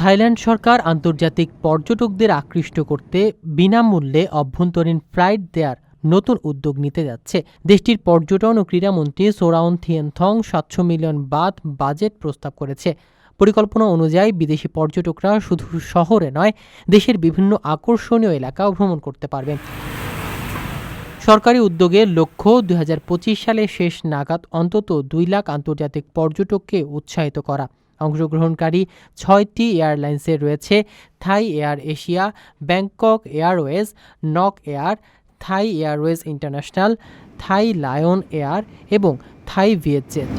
Thailand সরকার আন্তর্জাতিক পর্যটকদের আকৃষ্ট করতে বিনামূল্যে অভ্যন্তরীণ ফ্লাইট দেওয়ার নতুন উদ্যোগ নিতে যাচ্ছে। দেশটির পর্যটন ও ক্রীড়ামন্ত্রী সোরাউন থিয়েনথং সাতশো মিলিয়ন বাদ বাজেট প্রস্তাব করেছে। পরিকল্পনা অনুযায়ী বিদেশি পর্যটকরা শুধু শহরে নয়, দেশের বিভিন্ন আকর্ষণীয় এলাকাও ভ্রমণ করতে পারবেন। সরকারি উদ্যোগের লক্ষ্য দুই হাজার পঁচিশ সালে শেষ নাগাদ অন্তত দুই লাখ আন্তর্জাতিক পর্যটককে উৎসাহিত করা। অংশগ্রহণকারী ছয়টি এয়ারলাইন্সে রয়েছে Thai Air Asia, Bangkok Airways, Nok Air, Thai Airways International, Thai Lion Air এবং থাই ভিয়েজেট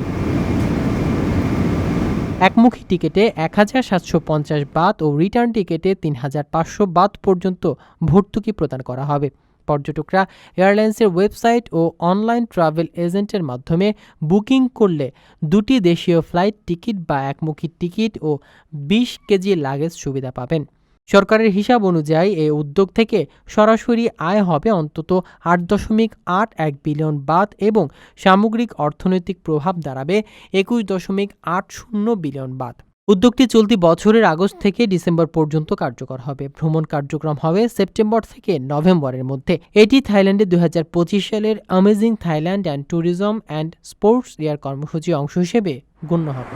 একমুখী টিকিটে এক হাজার সাতশো পঞ্চাশ বাত ও রিটার্ন টিকিটে তিন হাজার পাঁচশো বাত পর্যন্ত ভর্তুকি প্রদান করা হবে। পর্যটকরা এয়ারলাইন্সের ওয়েবসাইট ও অনলাইন ট্রাভেল এজেন্টের মাধ্যমে বুকিং করলে দুটি দেশীয় ফ্লাইট টিকিট বা একমুখী টিকিট ও বিশ কেজি লাগেজ সুবিধা পাবেন। সরকারের হিসাব অনুযায়ী এই উদ্যোগ থেকে সরাসরি আয় হবে অন্তত আট দশমিক আট এক বিলিয়ন বাত এবং সামগ্রিক অর্থনৈতিক প্রভাব দাঁড়াবে একুশ দশমিক আট শূন্য বিলিয়ন বাত উদ্যোগটি চলতি বছরের আগস্ট থেকে ডিসেম্বর পর্যন্ত কার্যকর হবে। ভ্রমণ কার্যক্রম হবে সেপ্টেম্বর থেকে নভেম্বরের মধ্যে। এটি থাইল্যান্ডে দু হাজার পঁচিশ সালের amazing Thailand and tourism and sports year কর্মসূচি অংশ হিসেবে গণ্য হবে।